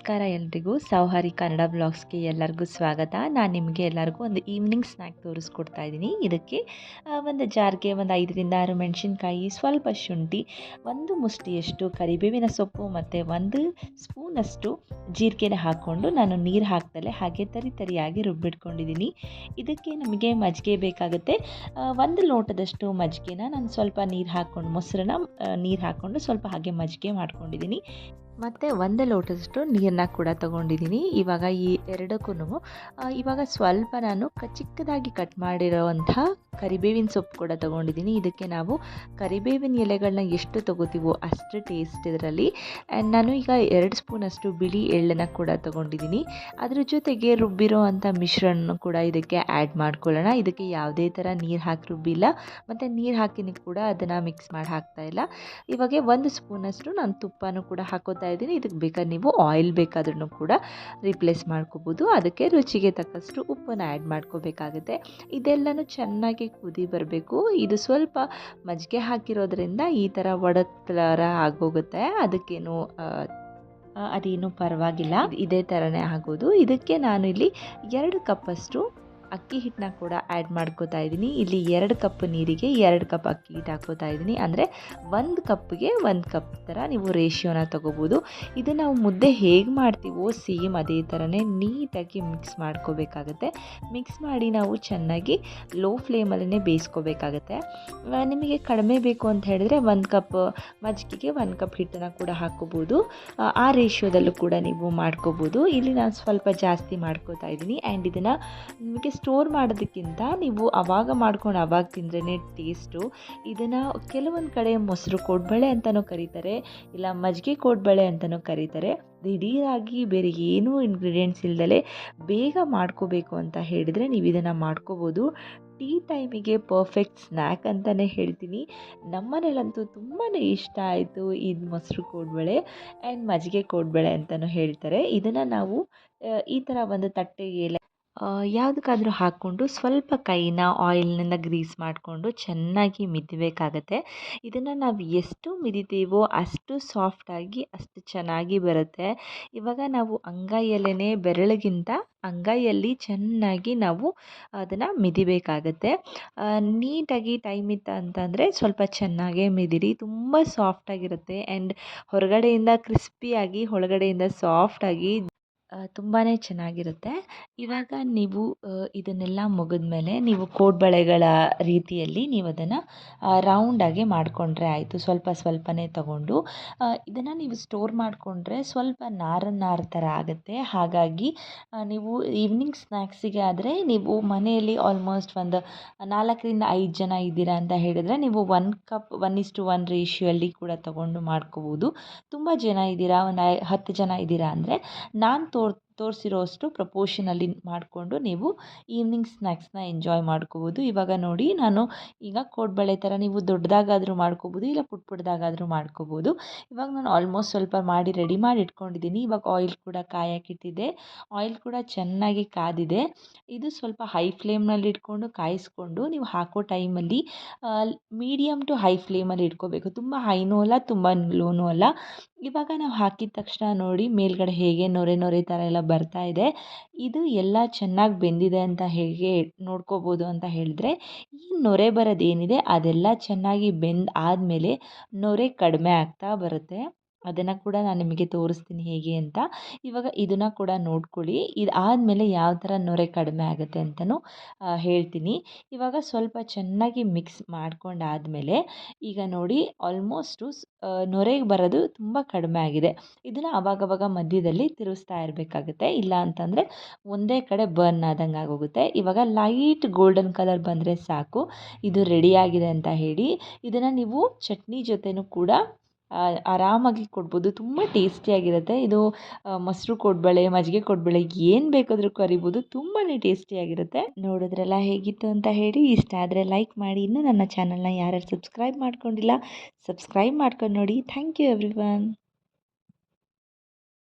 ನಮಸ್ಕಾರ ಎಲ್ರಿಗೂ. ಸೌಹಾರಿ ಕನ್ನಡ ಬ್ಲಾಗ್ಸ್ಗೆ ಎಲ್ಲರಿಗೂ ಸ್ವಾಗತ. ನಾನು ನಿಮಗೆ ಎಲ್ಲರಿಗೂ ಒಂದು ಈವ್ನಿಂಗ್ ಸ್ನ್ಯಾಕ್ ತೋರಿಸ್ಕೊಡ್ತಾ ಇದ್ದೀನಿ. ಇದಕ್ಕೆ ಒಂದು ಜಾರ್ಗೆ ಒಂದು ಐದರಿಂದ ಆರು ಮೆಣಸಿನ್ಕಾಯಿ, ಸ್ವಲ್ಪ ಶುಂಠಿ, ಒಂದು ಮುಷ್ಟಿಯಷ್ಟು ಕರಿಬೇವಿನ ಸೊಪ್ಪು ಮತ್ತು ಒಂದು ಸ್ಪೂನಷ್ಟು ಜೀರಿಗೆನ ಹಾಕ್ಕೊಂಡು ನಾನು ನೀರು ಹಾಕ್ದಲೆ ಹಾಗೆ ತರಿ ತರಿಯಾಗಿ ರುಬ್ಬಿಟ್ಕೊಂಡಿದ್ದೀನಿ. ಇದಕ್ಕೆ ನಮಗೆ ಮಜ್ಜಿಗೆ ಬೇಕಾಗುತ್ತೆ. ಒಂದು ಲೋಟದಷ್ಟು ಮಜ್ಜಿಗೆನ ನಾನು ಸ್ವಲ್ಪ ನೀರು ಹಾಕ್ಕೊಂಡು, ಮೊಸರನ್ನ ನೀರು ಹಾಕ್ಕೊಂಡು ಸ್ವಲ್ಪ ಹಾಗೆ ಮಜ್ಜಿಗೆ ಮಾಡ್ಕೊಂಡಿದ್ದೀನಿ. ಮತ್ತು ಒಂದು ಲೋಟದಷ್ಟು ನೀರನ್ನ ಕೂಡ ತಗೊಂಡಿದ್ದೀನಿ. ಇವಾಗ ಈ ಎರಡಕ್ಕೂ ಇವಾಗ ಸ್ವಲ್ಪ ನಾನು ಚಿಕ್ಕದಾಗಿ ಕಟ್ ಮಾಡಿರೋವಂಥ ಕರಿಬೇವಿನ ಸೊಪ್ಪು ಕೂಡ ತೊಗೊಂಡಿದ್ದೀನಿ. ಇದಕ್ಕೆ ನಾವು ಕರಿಬೇವಿನ ಎಲೆಗಳನ್ನ ಎಷ್ಟು ತೊಗೋತೀವೋ ಅಷ್ಟು ಟೇಸ್ಟ್ ಇದರಲ್ಲಿ. ಆ್ಯಂಡ್ ನಾನು ಈಗ ಎರಡು ಸ್ಪೂನಷ್ಟು ಬಿಳಿ ಎಳ್ಳನ್ನು ಕೂಡ ತೊಗೊಂಡಿದ್ದೀನಿ. ಅದ್ರ ಜೊತೆಗೆ ರುಬ್ಬಿರೋ ಅಂಥ ಮಿಶ್ರಣ ಕೂಡ ಇದಕ್ಕೆ ಆ್ಯಡ್ ಮಾಡ್ಕೊಳ್ಳೋಣ. ಇದಕ್ಕೆ ಯಾವುದೇ ಥರ ನೀರು ಹಾಕಿ ರುಬ್ಬಿಲ್ಲ. ಮತ್ತು ನೀರು ಹಾಕಿನೂ ಕೂಡ ಅದನ್ನು ಮಿಕ್ಸ್ ಮಾಡಿ ಹಾಕ್ತಾ ಇಲ್ಲ. ಇವಾಗ ಒಂದು ಸ್ಪೂನಷ್ಟು ನಾನು ತುಪ್ಪನೂ ಕೂಡ ಹಾಕೋತಾ ಇದ್ದೀನಿ. ಇದಕ್ಕೆ ಬೇಕಾದ್ರೆ ನೀವು ಆಯಿಲ್ ಬೇಕಾದ್ರೂ ಕೂಡ ರಿಪ್ಲೇಸ್ ಮಾಡ್ಕೋಬೋದು. ಅದಕ್ಕೆ ರುಚಿಗೆ ತಕ್ಕಷ್ಟು ಉಪ್ಪನ್ನು ಆ್ಯಡ್ ಮಾಡ್ಕೋಬೇಕಾಗುತ್ತೆ. ಇದೆಲ್ಲನೂ ಚೆನ್ನಾಗಿ ಕುದಿ ಬರಬೇಕು. ಇದು ಸ್ವಲ್ಪ ಮಜ್ಜಿಗೆ ಹಾಕಿರೋದ್ರಿಂದ ಈ ಥರ ಒಡತರ ಆಗೋಗುತ್ತೆ. ಅದಕ್ಕೇನು ಅದೇನು ಪರವಾಗಿಲ್ಲ. ಇದೇ ಥರನೇ ಆಗೋದು. ಇದಕ್ಕೆ ನಾನು ಇಲ್ಲಿ ಎರಡು ಕಪ್ಪಷ್ಟು ಅಕ್ಕಿ ಹಿಟ್ಟನ್ನ ಕೂಡ ಆ್ಯಡ್ ಮಾಡ್ಕೋತಾ ಇದ್ದೀನಿ. ಇಲ್ಲಿ ಎರಡು ಕಪ್ ನೀರಿಗೆ ಎರಡು ಕಪ್ ಅಕ್ಕಿ ಹಿಟ್ಟು ಹಾಕೋತಾ ಇದ್ದೀನಿ. ಅಂದರೆ ಒಂದು ಕಪ್ಗೆ ಒಂದು ಕಪ್ ಥರ ನೀವು ರೇಷಿಯೋನ ತೊಗೋಬೋದು. ಇದು ನಾವು ಮುದ್ದೆ ಹೇಗೆ ಮಾಡ್ತೀವೋ ಸೇಮ್ ಅದೇ ಥರನೇ ನೀಟಾಗಿ ಮಿಕ್ಸ್ ಮಾಡ್ಕೋಬೇಕಾಗತ್ತೆ. ಮಿಕ್ಸ್ ಮಾಡಿ ನಾವು ಚೆನ್ನಾಗಿ ಲೋ ಫ್ಲೇಮಲ್ಲೇ ಬೇಯಿಸ್ಕೋಬೇಕಾಗತ್ತೆ. ನಿಮಗೆ ಕಡಿಮೆ ಬೇಕು ಅಂತ ಹೇಳಿದ್ರೆ ಒಂದು ಕಪ್ ಮಜ್ಜಿಗೆಗೆ ಒಂದು ಕಪ್ ಹಿಟ್ಟನ್ನು ಕೂಡ ಹಾಕೋಬೋದು ಆ ರೇಷಿಯೋದಲ್ಲೂ ಕೂಡ ನೀವು ಮಾಡ್ಕೋಬೋದು. ಇಲ್ಲಿ ನಾನು ಸ್ವಲ್ಪ ಜಾಸ್ತಿ ಮಾಡ್ಕೋತಾ ಇದ್ದೀನಿ. ಆ್ಯಂಡ್ ಇದನ್ನು ನಿಮಗೆ ಸ್ಟೋರ್ ಮಾಡೋದಕ್ಕಿಂತ ನೀವು ಆವಾಗ ಮಾಡ್ಕೊಂಡು ಆವಾಗ ತಿಂದ್ರೇ ಟೇಸ್ಟು ಇದನ್ನು ಕೆಲವೊಂದು ಕಡೆ ಮೊಸರು ಕೋಡ್ಬಳೆ ಅಂತಲೂ ಕರೀತಾರೆ, ಇಲ್ಲ ಮಜ್ಜಿಗೆ ಕೋಡ್ಬಳೆ ಅಂತಲೂ ಕರೀತಾರೆ. ದಿಢೀರಾಗಿ ಬೇರೆ ಏನೂ ಇಂಗ್ರೀಡಿಯೆಂಟ್ಸ್ ಇಲ್ದಲೆ ಬೇಗ ಮಾಡ್ಕೋಬೇಕು ಅಂತ ಹೇಳಿದರೆ ನೀವು ಇದನ್ನು ಮಾಡ್ಕೋಬೋದು. ಟೀ ಟೈಮಿಗೆ ಪರ್ಫೆಕ್ಟ್ ಸ್ನ್ಯಾಕ್ ಅಂತಲೇ ಹೇಳ್ತೀನಿ. ನಮ್ಮನೇಲಂತೂ ತುಂಬಾ ಇಷ್ಟ ಆಯಿತು ಇದು ಮೊಸರು ಕೋಡ್ಬಳೆ ಆ್ಯಂಡ್ ಮಜ್ಜಿಗೆ ಕೋಡ್ಬಳೆ ಅಂತಲೂ ಹೇಳ್ತಾರೆ. ಇದನ್ನು ನಾವು ಈ ಥರ ಒಂದು ತಟ್ಟೆಗೆ ಯಾವುದಕ್ಕಾದ್ರೂ ಹಾಕ್ಕೊಂಡು ಸ್ವಲ್ಪ ಕೈನ ಆಯಿಲ್ನಿಂದ ಗ್ರೀಸ್ ಮಾಡಿಕೊಂಡು ಚೆನ್ನಾಗಿ ಮಿದಿಬೇಕಾಗತ್ತೆ. ಇದನ್ನು ನಾವು ಎಷ್ಟು ಮಿದಿತೀವೋ ಅಷ್ಟು ಸಾಫ್ಟಾಗಿ ಅಷ್ಟು ಚೆನ್ನಾಗಿ ಬರುತ್ತೆ. ಇವಾಗ ನಾವು ಅಂಗೈಯಲ್ಲೇ ಬೆರಳಿಗಿಂತ ಅಂಗೈಯಲ್ಲಿ ಚೆನ್ನಾಗಿ ನಾವು ಅದನ್ನು ಮಿದಿಬೇಕಾಗತ್ತೆ. ನೀಟಾಗಿ ಟೈಮ್ ಇತ್ತು ಅಂತಂದರೆ ಸ್ವಲ್ಪ ಚೆನ್ನಾಗೇ ಮಿದಿರಿ. ತುಂಬ ಸಾಫ್ಟಾಗಿರುತ್ತೆ. ಆ್ಯಂಡ್ ಹೊರಗಡೆಯಿಂದ ಕ್ರಿಸ್ಪಿಯಾಗಿ, ಒಳಗಡೆಯಿಂದ ಸಾಫ್ಟಾಗಿ ತುಂಬಾ ಚೆನ್ನಾಗಿರುತ್ತೆ. ಇವಾಗ ನೀವು ಇದನ್ನೆಲ್ಲ ಇದನ್ನೆಲ್ಲ ಮುಗಿದ್ಮೇಲೆ ನೀವು ಕೋಡ್ಬಳೆಗಳ ರೀತಿಯಲ್ಲಿ ನೀವು ಅದನ್ನು ರೌಂಡಾಗಿ ಮಾಡಿಕೊಂಡ್ರೆ ಆಯಿತು. ಸ್ವಲ್ಪ ಸ್ವಲ್ಪನೇ ತಗೊಂಡು ಇದನ್ನು ನೀವು ಸ್ಟೋರ್ ಮಾಡಿಕೊಂಡ್ರೆ ಸ್ವಲ್ಪ ನಾರು ಥರ ಆಗುತ್ತೆ. ಹಾಗಾಗಿ ನೀವು ಈವ್ನಿಂಗ್ ಸ್ನ್ಯಾಕ್ಸಿಗೆ ಆದರೆ ನೀವು ಮನೆಯಲ್ಲಿ ಆಲ್ಮೋಸ್ಟ್ ಒಂದು ನಾಲ್ಕರಿಂದ ಐದು ಜನ ಇದ್ದೀರಾ ಅಂತ ಹೇಳಿದರೆ ನೀವು one cup one is to one ರೇಷಿಯಲ್ಲಿ ಕೂಡ ತಗೊಂಡು ಮಾಡ್ಕೋಬೋದು. ತುಂಬ ಜನ ಇದ್ದೀರಾ? ಒಂದು ಐ, ಹತ್ತು ಜನ ಇದ್ದೀರಾ ಅಂದರೆ ನಾನು ತೋರ್ ತೋರಿಸಿರೋಷ್ಟು ಪ್ರಪೋಷನಲ್ಲಿ ಮಾಡಿಕೊಂಡು ನೀವು ಈವ್ನಿಂಗ್ ಸ್ನ್ಯಾಕ್ಸ್ನ ಎಂಜಾಯ್ ಮಾಡ್ಕೋಬೋದು. ಇವಾಗ ನೋಡಿ ನಾನು ಈಗ ಕೋಡ್ಬಳೆ ಥರ ನೀವು ದೊಡ್ಡದಾಗಾದರೂ ಮಾಡ್ಕೋಬೋದು, ಇಲ್ಲ ಪುಟ್ ಪುಟ್ಟದಾಗಾದರೂ ಮಾಡ್ಕೋಬೋದು. ಇವಾಗ ನಾನು ಆಲ್ಮೋಸ್ಟ್ ಸ್ವಲ್ಪ ಮಾಡಿ ರೆಡಿ ಮಾಡಿ ಇಟ್ಕೊಂಡಿದ್ದೀನಿ. ಇವಾಗ ಆಯಿಲ್ ಕೂಡ ಕಾಯಕ್ಕಿಟ್ಟಿದ್ದೆ ಆಯಿಲ್ ಕೂಡ ಚೆನ್ನಾಗಿ ಕಾದಿದೆ. ಇದು ಸ್ವಲ್ಪ ಹೈ ಫ್ಲೇಮ್ನಲ್ಲಿ ಇಟ್ಕೊಂಡು ಕಾಯಿಸ್ಕೊಂಡು ನೀವು ಹಾಕೋ ಟೈಮಲ್ಲಿ ಮೀಡಿಯಮ್ ಟು ಹೈ ಫ್ಲೇಮಲ್ಲಿ ಇಟ್ಕೋಬೇಕು. ತುಂಬ ಹೈನೂ ಅಲ್ಲ, ತುಂಬ ಲೋನೂ ಅಲ್ಲ. ಇವಾಗ ನಾವು ಹಾಕಿದ ತಕ್ಷಣ ನೋಡಿ ಮೇಲ್ಗಡೆ ಹೇಗೆ ನೊರೆ ನೊರೆ ಥರ ಎಲ್ಲ ಬರ್ತಾ ಇದೆ. ಇದು ಎಲ್ಲ ಚೆನ್ನಾಗಿ ಬೆಂದಿದೆ ಅಂತ ಹೇಗೆ ನೋಡ್ಕೋಬೋದು ಅಂತ ಹೇಳಿದ್ರೆ, ಈ ನೊರೆ ಬರೋದೇನಿದೆ ಅದೆಲ್ಲ ಚೆನ್ನಾಗಿ ಬೆಂದು ಆದಮೇಲೆ ನೊರೆ ಕಡಿಮೆ ಆಗ್ತಾ ಬರುತ್ತೆ. ಅದನ್ನು ಕೂಡ ನಾನು ನಿಮಗೆ ತೋರಿಸ್ತೀನಿ ಹೇಗೆ ಅಂತ. ಇವಾಗ ಇದನ್ನು ಕೂಡ ನೋಡ್ಕೊಳ್ಳಿ. ಇದು ಆದಮೇಲೆ ಯಾವ ಥರ ನೊರೆ ಕಡಿಮೆ ಆಗುತ್ತೆ ಅಂತಲೂ ಹೇಳ್ತೀನಿ. ಇವಾಗ ಸ್ವಲ್ಪ ಚೆನ್ನಾಗಿ ಮಿಕ್ಸ್ ಮಾಡ್ಕೊಂಡಾದಮೇಲೆ ಈಗ ನೋಡಿ ಆಲ್ಮೋಸ್ಟು ನೊರೆಗೆ ಬರೋದು ತುಂಬ ಕಡಿಮೆ ಆಗಿದೆ. ಇದನ್ನು ಅವಾಗವಾಗ ಮಧ್ಯದಲ್ಲಿ ತಿರುಗಿಸ್ತಾ ಇರಬೇಕಾಗುತ್ತೆ. ಇಲ್ಲ ಅಂತಂದರೆ ಒಂದೇ ಕಡೆ ಬರ್ನ್ ಆದಂಗೆ ಆಗೋಗುತ್ತೆ. ಇವಾಗ ಲೈಟ್ ಗೋಲ್ಡನ್ ಕಲರ್ ಬಂದರೆ ಸಾಕು. ಇದು ರೆಡಿಯಾಗಿದೆ ಅಂತ ಹೇಳಿ. ಇದನ್ನು ನೀವು ಚಟ್ನಿ ಜೊತೆಯೂ ಕೂಡ ಆರಾಮಾಗಿ ಕೊಡ್ಬೋದು. ತುಂಬ ಟೇಸ್ಟಿಯಾಗಿರುತ್ತೆ. ಇದು ಮೊಸರು ಕೋಡ್ಬಳೆ, ಮಜ್ಜಿಗೆ ಕೋಡ್ಬಳೆ ಏನು ಬೇಕಾದರೂ ಕರಿಬೋದು. ತುಂಬಾ ಟೇಸ್ಟಿಯಾಗಿರುತ್ತೆ. ನೋಡಿದ್ರಲ್ಲ ಹೇಗಿತ್ತು ಅಂತ ಹೇಳಿ, ಇಷ್ಟ ಆದರೆ ಲೈಕ್ ಮಾಡಿ. ಇನ್ನೂ ನನ್ನ ಚಾನಲ್ನ ಯಾರ್ಯಾರು ಸಬ್ಸ್ಕ್ರೈಬ್ ಮಾಡ್ಕೊಂಡಿಲ್ಲ, ಸಬ್ಸ್ಕ್ರೈಬ್ ಮಾಡ್ಕೊಂಡು ನೋಡಿ. Thank you every